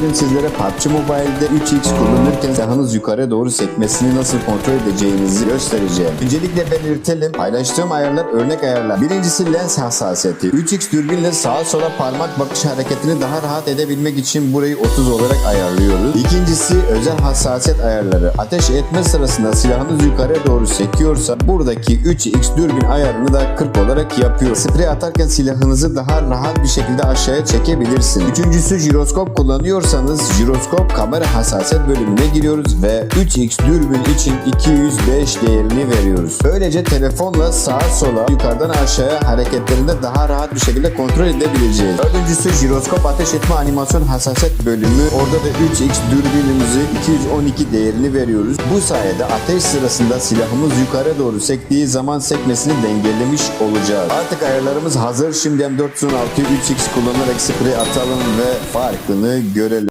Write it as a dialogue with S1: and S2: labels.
S1: bugün sizlere PUBG Mobile'de 3x kullanırken silahınız yukarı doğru sekmesini nasıl kontrol edeceğinizi göstereceğim. Öncelikle belirtelim. Paylaştığım ayarlar örnek ayarlar. Birincisi lens hassasiyeti. 3x dürbünle sağa sola parmak bakış hareketini daha rahat edebilmek için burayı 30 olarak ayarlıyoruz. İkincisi özel hassasiyet ayarları. Ateş etme sırasında silahınız yukarı doğru sekiyorsa buradaki 3x dürbün ayarını da 40 olarak yapıyor. Sprey atarken silahınızı daha rahat bir şekilde aşağıya çekebilirsin. Üçüncüsü jiroskop kullanıyorsanız jiroskop kamera hassasiyet bölümüne giriyoruz ve 3x dürbün için 205 değerini veriyoruz. Böylece telefonla sağa sola yukarıdan aşağıya hareketlerinde daha rahat bir şekilde kontrol edebileceğiz. Dördüncüsü jiroskop ateş etme animasyon hassasiyet bölümü. Orada da 3x dürbünümüzü 212 değerini veriyoruz. Bu sayede ateş sırasında silahımız yukarı doğru sektiği zaman sekmesini dengelemiş olacağız. Artık ayarlarımız hazır. Şimdi M416'yı 3x kullanarak sprey atalım ve farkını görelim.